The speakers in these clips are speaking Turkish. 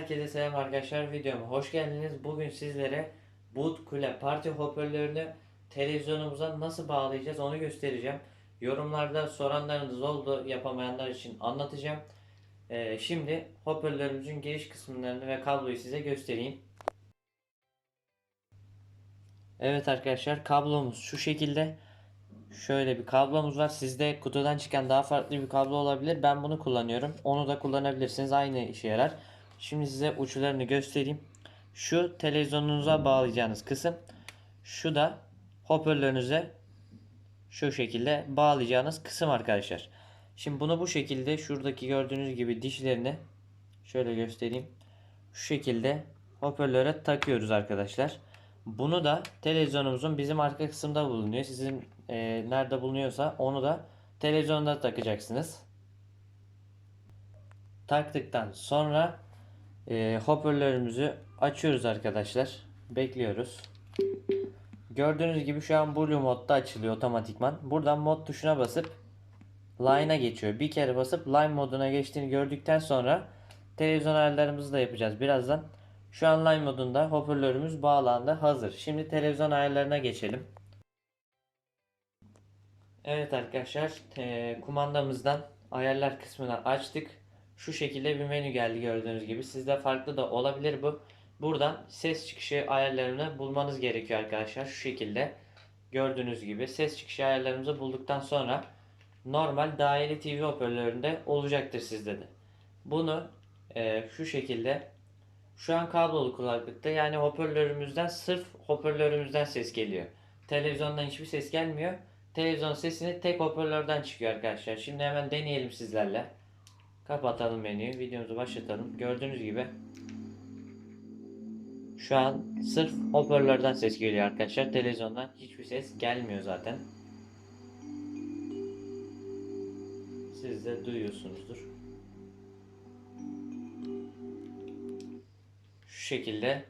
Herkese selam arkadaşlar. Videoma hoş geldiniz. Bugün sizlere Boot Kule parti hoparlörünü televizyonumuza nasıl bağlayacağız onu göstereceğim. Yorumlarda soranlarınız oldu yapamayanlar için anlatacağım. Ee, şimdi hoparlörümüzün giriş kısımlarını ve kabloyu size göstereyim. Evet arkadaşlar kablomuz şu şekilde. Şöyle bir kablomuz var. Sizde kutudan çıkan daha farklı bir kablo olabilir. Ben bunu kullanıyorum. Onu da kullanabilirsiniz. Aynı işe yarar. Şimdi size uçlarını göstereyim. Şu televizyonunuza bağlayacağınız kısım. Şu da hoparlörünüze şu şekilde bağlayacağınız kısım arkadaşlar. Şimdi bunu bu şekilde şuradaki gördüğünüz gibi dişlerini şöyle göstereyim. Şu şekilde hoparlöre takıyoruz arkadaşlar. Bunu da televizyonumuzun bizim arka kısımda bulunuyor. Sizin e, nerede bulunuyorsa onu da televizyonda takacaksınız. Taktıktan sonra e, hoparlörümüzü açıyoruz arkadaşlar. Bekliyoruz. Gördüğünüz gibi şu an Blue modda açılıyor otomatikman. Buradan mod tuşuna basıp Line'a geçiyor. Bir kere basıp Line moduna geçtiğini gördükten sonra televizyon ayarlarımızı da yapacağız birazdan. Şu an Line modunda hoparlörümüz bağlandı hazır. Şimdi televizyon ayarlarına geçelim. Evet arkadaşlar eee, kumandamızdan ayarlar kısmını açtık. Şu şekilde bir menü geldi gördüğünüz gibi. Sizde farklı da olabilir bu. Buradan ses çıkışı ayarlarını bulmanız gerekiyor arkadaşlar. Şu şekilde gördüğünüz gibi ses çıkışı ayarlarımızı bulduktan sonra normal daire TV hoparlöründe olacaktır sizde de. Bunu eee, şu şekilde şu an kablolu kulaklıkta yani hoparlörümüzden sırf hoparlörümüzden ses geliyor. Televizyondan hiçbir ses gelmiyor. Televizyon sesini tek hoparlörden çıkıyor arkadaşlar. Şimdi hemen deneyelim sizlerle. Kapatalım menüyü. Videomuzu başlatalım. Gördüğünüz gibi şu an sırf hoparlörden ses geliyor arkadaşlar. Televizyondan hiçbir ses gelmiyor zaten. Siz de duyuyorsunuzdur. Şu şekilde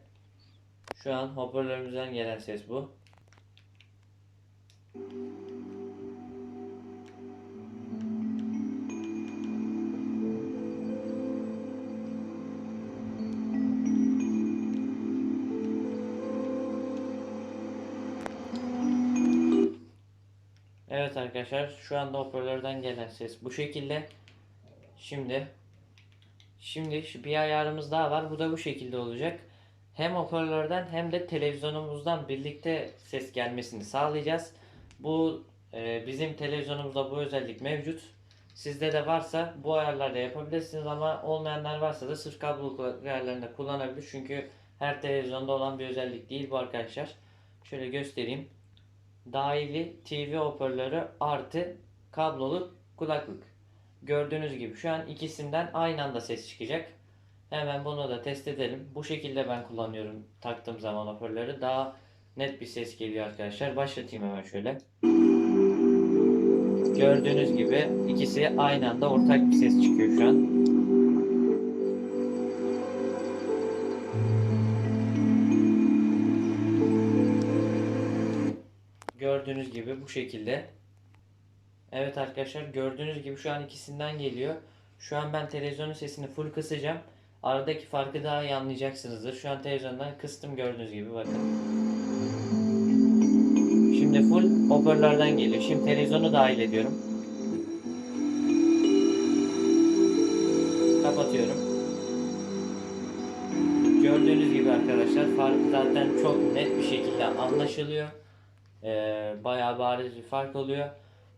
şu an hoparlörümüzden gelen ses bu. Evet arkadaşlar şu anda hoparlörden gelen ses bu şekilde. Şimdi şimdi bir ayarımız daha var. Bu da bu şekilde olacak. Hem hoparlörden hem de televizyonumuzdan birlikte ses gelmesini sağlayacağız. Bu e, bizim televizyonumuzda bu özellik mevcut. Sizde de varsa bu ayarlarda yapabilirsiniz ama olmayanlar varsa da sırf kulaklık ayarlarında kullanabilir. Çünkü her televizyonda olan bir özellik değil bu arkadaşlar. Şöyle göstereyim dahili TV hoparlörü artı kablolu kulaklık. Gördüğünüz gibi şu an ikisinden aynı anda ses çıkacak. Hemen bunu da test edelim. Bu şekilde ben kullanıyorum taktığım zaman hoparlörü. Daha net bir ses geliyor arkadaşlar. Başlatayım hemen şöyle. Gördüğünüz gibi ikisi aynı anda ortak bir ses çıkıyor şu an. Gördüğünüz gibi bu şekilde. Evet arkadaşlar gördüğünüz gibi şu an ikisinden geliyor. Şu an ben televizyonun sesini full kısacağım. Aradaki farkı daha iyi anlayacaksınızdır. Şu an televizyondan kıstım gördüğünüz gibi bakın. Şimdi full hoparlörden geliyor. Şimdi televizyonu dahil ediyorum. Kapatıyorum. Gördüğünüz gibi arkadaşlar farkı zaten çok net bir şekilde anlaşılıyor. Ee, bayağı bariz bir fark oluyor.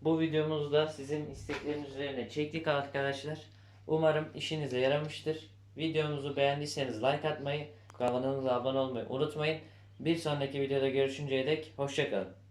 Bu videomuzda sizin istekleriniz üzerine çektik arkadaşlar. Umarım işinize yaramıştır. Videomuzu beğendiyseniz like atmayı, kanalımıza abone olmayı unutmayın. Bir sonraki videoda görüşünceye dek hoşçakalın.